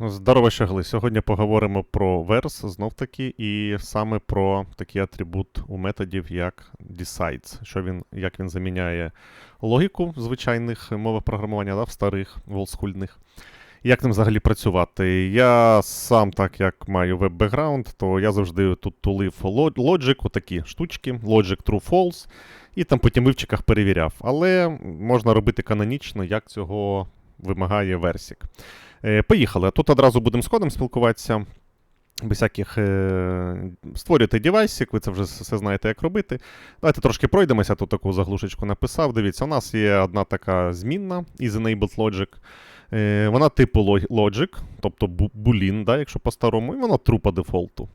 Здорово, щагли. Сьогодні поговоримо про верс знов таки, і саме про такий атрибут у методів, як decides, що він, як він заміняє логіку звичайних мов програмування да, в старих волскульних. Як ним взагалі працювати? Я сам, так як маю веб-бекграунд, то я завжди тут тулив Logic, такі штучки, Logic True False, і там потім в івчиках перевіряв. Але можна робити канонічно, як цього вимагає Versic. Е, Поїхали. Тут одразу будемо з кодом спілкуватися. Без всяких е, створюєте девайсик, ви це вже все знаєте, як робити. Давайте трошки пройдемося. Тут таку заглушечку написав. Дивіться, у нас є одна така змінна is enabled logic. Е, вона типу logic, тобто boolean, да, якщо по-старому, і вона true по дефолту.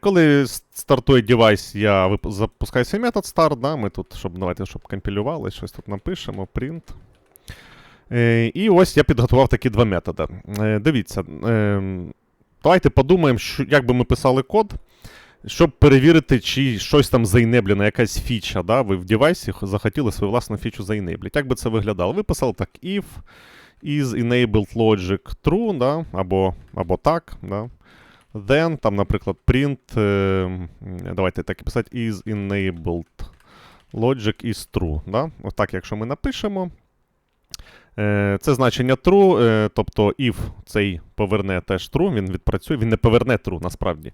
Коли стартує девайс, я запускаю свій метод start, да, ми тут, щоб, давайте, щоб компілювали, щось тут напишемо, print. Е, і ось я підготував такі два методи. Е, дивіться, е, давайте подумаємо, як би ми писали код, щоб перевірити, чи щось там заінеблено, якась фіча. Да? Ви в девайсі захотіли свою власну фічу заінеблити. Як би це виглядало? Ви писали так: if is enabled logic true, да? або, або так. Да? Then, там, наприклад, print. Давайте так і писати is enabled logic is true. Да? Отак, якщо ми напишемо. Е, Це значення true, е, тобто if цей поверне теж true, він відпрацює, він не поверне true насправді.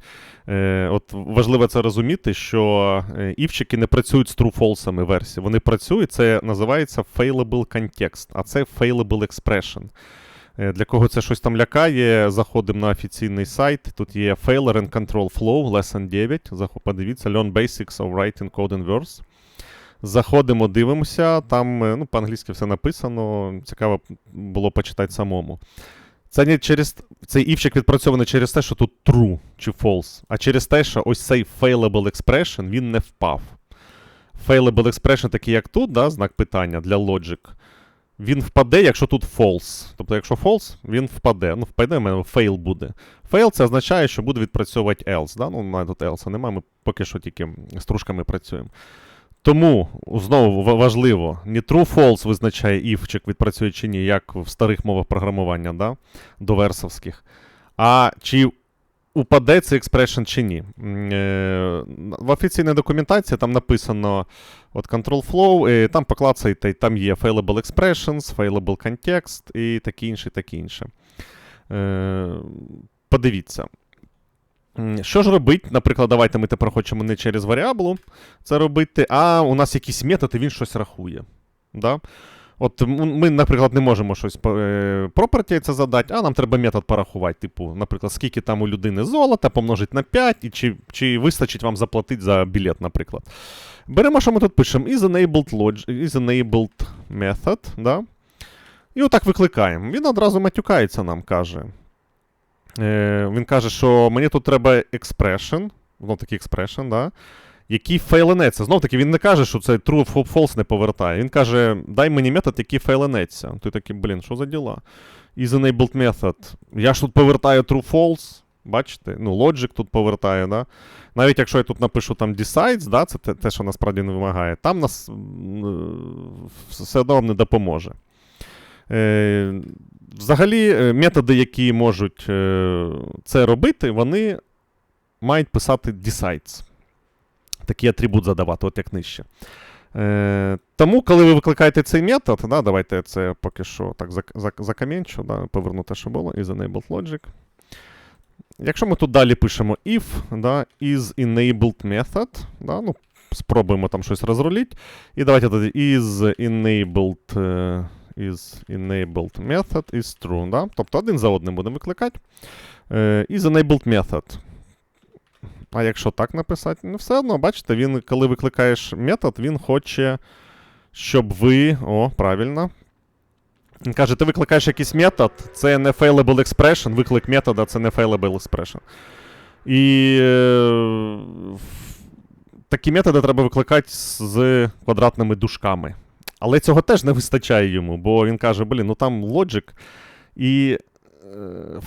Е, От важливо це розуміти, що івчики не працюють з true-false версії. Вони працюють, це називається failable context, а це failable expression. Для кого це щось там лякає, заходимо на офіційний сайт. Тут є Failure and Control Flow, Lesson 9. Подивіться, Learn Basics of Writing Code in Verse. Заходимо, дивимося. Там е, ну, по-англійськи все написано. Цікаво було почитати самому. Це не через цей івчик відпрацьований через те, що тут true чи false, а через те, що ось цей failable expression він не впав. Failable expression, такий як тут, да, знак питання для logic. Він впаде, якщо тут false. Тобто, якщо false, він впаде. Ну, впаде, в мене fail буде. Fail це означає, що буде відпрацьовувати else. Да? Ну, тут else немає, ми поки що тільки стружками працюємо. Тому знову важливо, не true-false визначає івчик, відпрацює чи ні, як в старих мовах програмування, да? до версовських. А чи упаде цей експрешн чи ні. Е, В офіційній документації там написано от control flow, і там поклацайте, там є failable expressions, failable context і таке інше, таке інше. Е, Подивіться. Що ж робить? Наприклад, давайте ми тепер хочемо не через варіаблу це робити, а у нас якийсь метод, і він щось рахує. Да? От ми, наприклад, не можемо щось е, property це задати, а нам треба метод порахувати. Типу, наприклад, скільки там у людини золота, помножить на 5, і чи, чи вистачить вам заплатити за білет, наприклад. Беремо, що ми тут пишемо: is enabled, log... is enabled method, да? І отак викликаємо. Він одразу матюкається нам, каже. Е, він каже, що мені тут треба expression, знов такий expression, да? який фейленеться. Знов таки, він не каже, що це true false не повертає. Він каже, дай мені метод, який фейленеться. Ти такий, блін, що за діла? Is enabled method. Я ж тут повертаю true false. Бачите? Ну, logic тут повертає, да? Навіть якщо я тут напишу там decides, да, це те, те, що насправді не вимагає, там нас е, все одно не допоможе. Е, взагалі, е, методи, які можуть е, це робити, вони мають писати decides. Такий атрибут задавати, от як нижче. Е, тому, коли ви викликаєте цей метод, да, давайте це поки що так зак- зак- закам'янчу, да, поверну те, що було, is enabled logic. Якщо ми тут далі пишемо if, да, is enabled method, да, ну, спробуємо там щось розрулити. І давайте тоді is enabled, е, is enabled method is true. Да? Тобто один за одним будемо викликати. Е, is enabled method. А якщо так написати, ну все одно, бачите, він, коли викликаєш метод, він хоче, щоб ви. О, правильно. Він каже, ти викликаєш якийсь метод, це не failable expression, виклик метода це не failable expression. І е, такі методи треба викликати з- квадратними дужками. Але цього теж не вистачає йому, бо він каже, блін, ну там logic і е,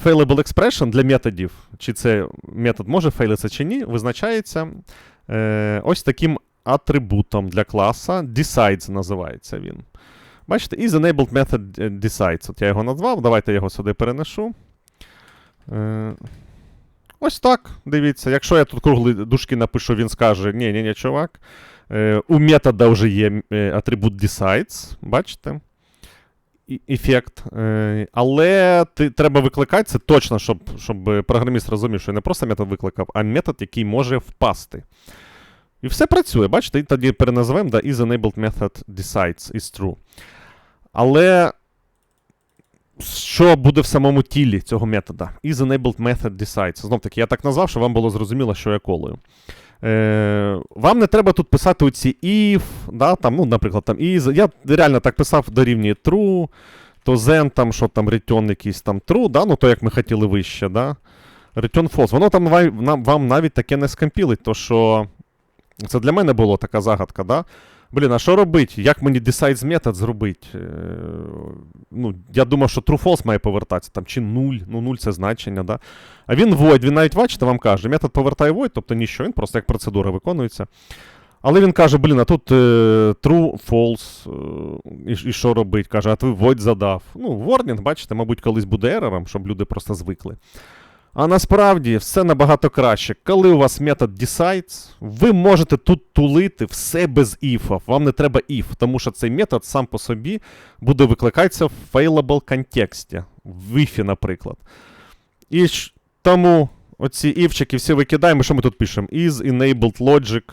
failable expression для методів, чи це метод може фейлитися чи ні, визначається е, ось таким атрибутом для класа decides називається він. Бачите, is enabled method decides. От я його назвав. Давайте я його сюди перенесу. Е, ось так. Дивіться. Якщо я тут круглі дужки напишу, він скаже: ні, ні, ні, чувак. Е, у метода вже є е, атрибут decides, бачите? Ефект. Е, але ти, треба викликати це точно, щоб, щоб програміст розумів, що не просто метод викликав, а метод, який може впасти. І все працює, бачите, і тоді переназвемо да, is enabled method decides is true. Але що буде в самому тілі цього метода? Is enabled method decides. Знов таки, я так назвав, щоб вам було зрозуміло, що я колою. Е, вам не треба тут писати оці if, да, там, ну, наприклад, там is. Я реально так писав дорівнює true, то then, там, що там return якийсь там true, да, ну то як ми хотіли вище, да. Return false. Воно там вам, навіть таке не скомпілить, то що це для мене було така загадка, да? Блін, а що робити? Як мені decides метод зробити? Е, ну, я думав, що true false має повертатися, там, чи 0, ну 0 це значення, да? А він void, він навіть, бачите, вам каже, метод повертає void, тобто ніщо, він просто як процедура виконується. Але він каже, блін, а тут е, true, false, е, і, і що робить? Каже, а ти void задав. Ну, warning, бачите, мабуть, колись буде ерором, щоб люди просто звикли. А насправді все набагато краще. Коли у вас метод decides, ви можете тут тулити все без іфа. Вам не треба if, тому що цей метод сам по собі буде викликатися в failable контексті, в if, наприклад. І тому оці івчики всі викидаємо. Що ми тут пишемо? Is enabled logic.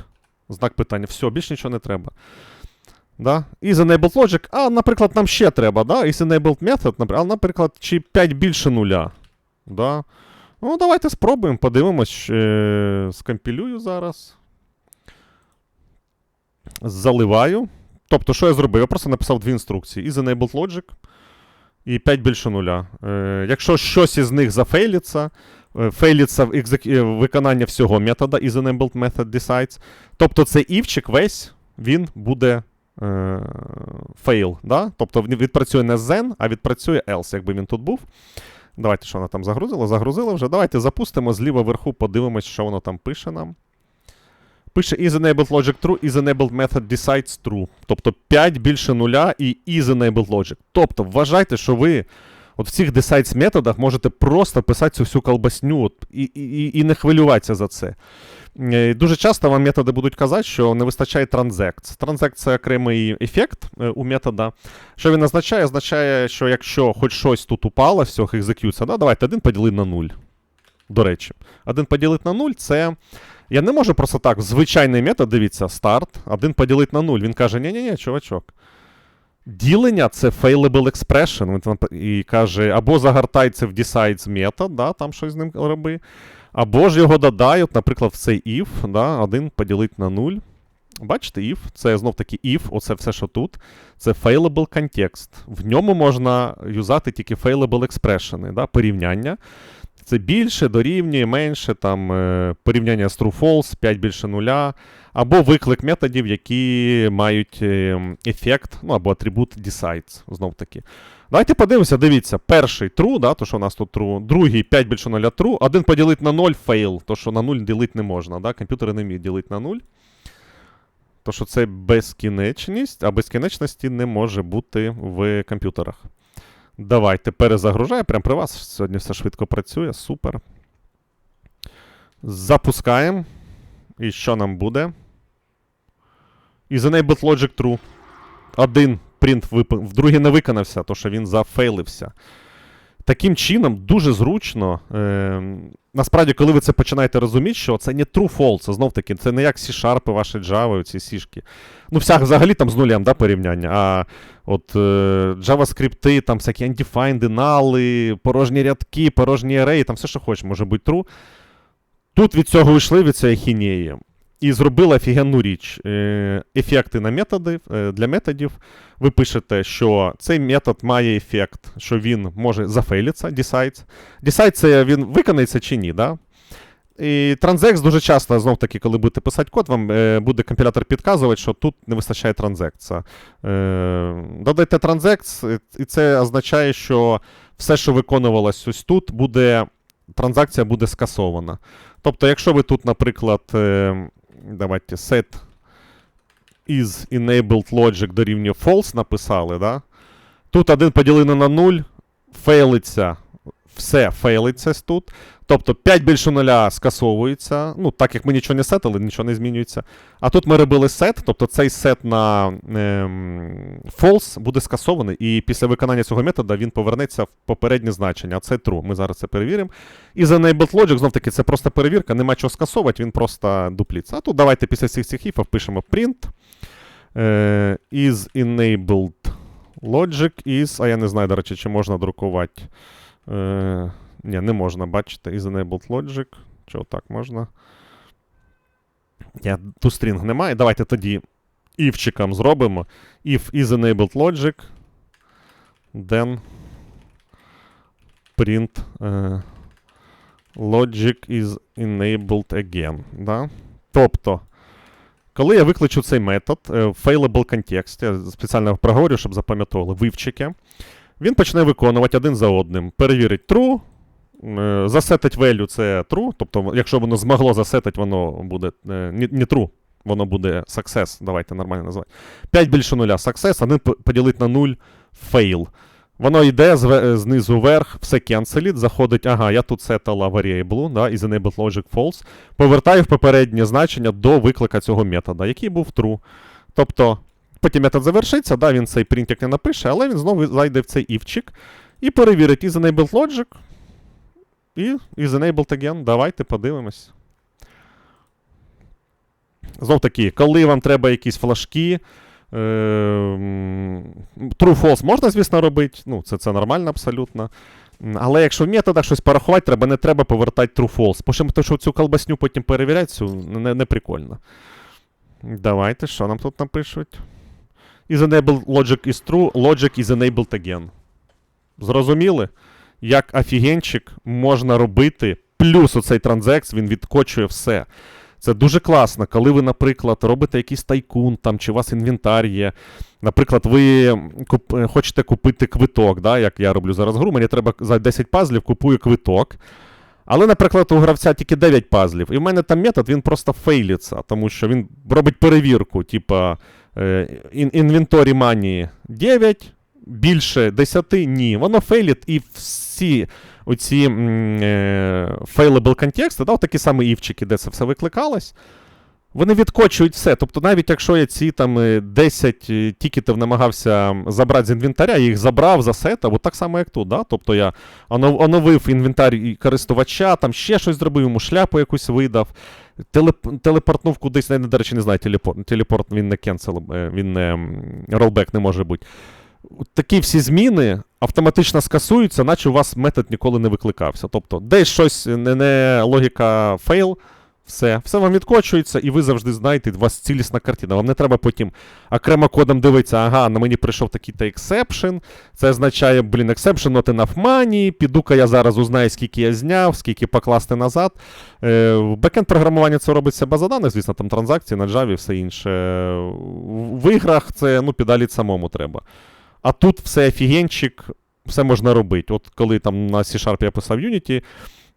Знак питання. Все, більше нічого не треба. Да? Is enabled logic. А, наприклад, нам ще треба, да? Is enabled method, напр- а, наприклад, чи 5 більше нуля. Да? Ну, давайте спробуємо, подивимось. Е, скомпілюю зараз. Заливаю. Тобто, що я зробив? Я просто написав дві інструкції: is enabled logic і 5 більше нуля. Е, якщо щось із них зафейлиться, е, фейлиться в екзек... е, виконання всього метода is enabled method decides. Тобто цей івчик весь він буде е, фейл. Да? Тобто відпрацює не then, а відпрацює else, якби він тут був. Давайте, що вона там загрузила? Загрузила вже. Давайте запустимо зліва вверху, подивимось, що воно там пише нам. Пише is enabled logic true, is enabled method decides true. Тобто 5 більше нуля і is enabled logic. Тобто вважайте, що ви от в цих decides методах можете просто писати цю всю колбасню от, і, і, і не хвилюватися за це. Е, Дуже часто вам методи будуть казати, що не вистачає транзакт. Транзакт це окремий ефект е, у метода. Що він означає? Означає, що якщо хоч щось тут упало цього екзекюція, да, давайте один поділити на 0. До речі, один поділити на 0 це. Я не можу просто так, звичайний метод, дивіться, старт, один поділити на 0. Він каже: ні-ні-ні, чувачок. Ділення це failable expression. І каже, або загортай це в decides метод, да, там щось з ним роби. Або ж його додають, наприклад, в цей if, да, 1 поділити на 0. Бачите, if, це знов таки if, оце все, що тут. Це failable context. В ньому можна юзати тільки failable expression, да, порівняння. Це більше, дорівнює, менше, там, е, порівняння з true-false, 5 більше нуля, або виклик методів, які мають е, ефект, ну або атрибут decides, знов таки. Давайте подивимося, дивіться. Перший true, да, то що у нас тут true, другий 5 більше нуля true, один поділити на 0 fail, то що на 0 ділити не можна, да? комп'ютери не вміють ділити на 0. То що це безкінечність, а безкінечності не може бути в комп'ютерах. Давайте перезагружаю. Прямо при вас сьогодні все швидко працює. Супер. Запускаємо. І що нам буде? Is enabled logic true. Один принт вип... другий не виконався, то що він зафейлився. Таким чином, дуже зручно. Е, насправді, коли ви це починаєте розуміти, що це не true false, це знов таки, це не як C-Sharp, ваші Java, ці сішки. Ну, вся, взагалі там з нулем да, порівняння. А от е, JavaScript, там всякі undefined, null, порожні рядки, порожні array, там все, що хочеш, може бути true. Тут від цього йшли від цієї хінеї. І зробили офігенну річ. Е, Ефекти на методи, е, для методів. Ви пишете, що цей метод має ефект, що він може зафейлитися, decides. Decides це він виконається чи ні. Да? І транзекс дуже часто, знов таки, коли будете писати код, вам е, буде компілятор підказувати, що тут не вистачає транзекція. Е, додайте транзекс, і це означає, що все, що виконувалось ось тут, буде, транзакція буде скасована. Тобто, якщо ви тут, наприклад, давайте set is enabled logic дорівнює false написали, да? тут один поділено на 0, фейлиться все фейлиться тут. Тобто 5 більше нуля скасовується. Ну, так як ми нічого не сетили, нічого не змінюється. А тут ми робили сет, тобто цей сет на ем, false буде скасований, і після виконання цього метода він повернеться в попереднє значення. А це true. Ми зараз це перевіримо. І за enabled logic, знов таки, це просто перевірка, нема чого скасовувати, він просто дупліться. А тут давайте після всіх цих іфів пишемо print. Е, is enabled logic is. А я не знаю, до речі, чи можна друкувати. Е, ні, не можна, бачите, is enabled logic. Чого так можна? Ту стрінг немає. Давайте тоді івчиком зробимо. If is enabled logic, then print е, logic is enabled again. Да? Тобто, коли я викличу цей метод е, в failable контекст, я спеціально проговорю, щоб запам'ятовували вивчики, він почне виконувати один за одним. Перевірить true, е, засетить value це true, тобто, якщо воно змогло засетить, воно буде е, не, true, воно буде success. Давайте нормально назвати. 5 більше нуля success, 1 поділить на 0 fail. Воно йде знизу вверх, все cancelить, заходить, ага, я тут сетала variable, да, is enabled logic false, повертаю в попереднє значення до виклика цього метода, який був true. Тобто, потім метод завершиться, да, він цей принтик не напише, але він знову зайде в цей івчик і перевірить is enabled logic і is enabled again. Давайте подивимось. Знов таки, коли вам треба якісь флажки, е, True false можна, звісно, робити. Ну, це, це нормально абсолютно. Але якщо в методах щось порахувати треба, не треба повертати true false. Тому що цю колбасню потім перевіряти, цю не, не прикольно. Давайте, що нам тут напишуть? Is enabled logic is true, logic is enabled again. Зрозуміли? Як офігенчик можна робити, плюс оцей транзекс, він відкочує все. Це дуже класно, коли ви, наприклад, робите якийсь тайкун там, чи у вас інвентар є. Наприклад, ви куп... е, хочете купити квиток, да, як я роблю зараз гру, мені треба за 10 пазлів купую квиток. Але, наприклад, у гравця тільки 9 пазлів. І в мене там метод, він просто фейлиться, тому що він робить перевірку, типа е, інвенторі мані 9, більше 10 ні. Воно фейлить і всі оці е, failable контексти, да, такі самі івчики, де це все викликалось, вони відкочують все. Тобто, навіть якщо я ці там е, 10 е, тікетів намагався забрати з інвентаря, я їх забрав, засетав, от так само, як тут. Да? Тобто я онов- оновив інвентар користувача, там ще щось зробив, йому шляпу якусь видав, телеп... телепортнув кудись, я, до речі, не знаю, телепорт, телепорт він не кенсел, е, він не ролбек не може бути. Такі всі зміни автоматично скасуються, наче у вас метод ніколи не викликався. Тобто, десь щось не, не логіка фейл, все, все вам відкочується, і ви завжди знаєте, у вас цілісна картина. Вам не треба потім окремо кодом дивитися, ага, на мені прийшов такий-то ексепшн. Це означає, блін, exception not enough money, піду-ка я зараз узнаю, скільки я зняв, скільки покласти назад. Е, бекенд програмування це робиться база даних, звісно, там транзакції на Java і все інше. В іграх це ну, підаліть самому треба. А тут все офігенчик, все можна робити. От коли там на C-Sharp я писав Unity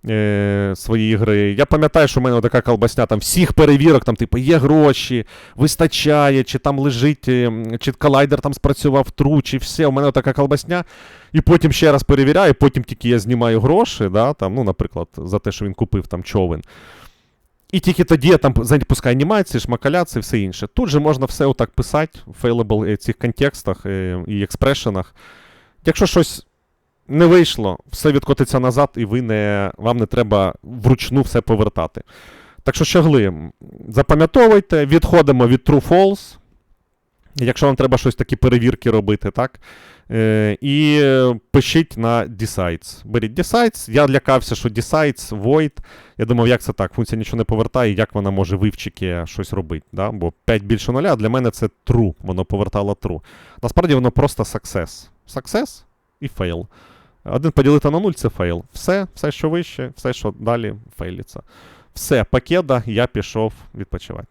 е, свої ігри, я пам'ятаю, що в мене така колбасня, там всіх перевірок, там, типу, є гроші, вистачає, чи там лежить, е, чи колайдер там спрацював тру, чи все. У мене така колбасня. І потім ще раз перевіряю, потім тільки я знімаю гроші, да, там, ну, наприклад, за те, що він купив там човен. І тільки тоді я там запускаю анімації, шмакаляції, все інше. Тут же можна все отак писати в failable е, цих контекстах е, і експрешенах. Якщо щось не вийшло, все відкотиться назад, і ви не, вам не треба вручну все повертати. Так що, щогли, запам'ятовуйте, відходимо від true-false. Якщо вам треба щось такі перевірки робити, так? Е, і пишіть на decides. Беріть decides. Я лякався, що decides, void. Я думав, як це так? Функція нічого не повертає, як вона може вивчики щось робити. Да? Бо 5 більше нуля, для мене це true. Воно повертало true. Насправді воно просто success. Success і fail. Один поділити на 0 це фейл. Все, все, що вище, все, що далі, фейліться. Все, пакета, я пішов відпочивати.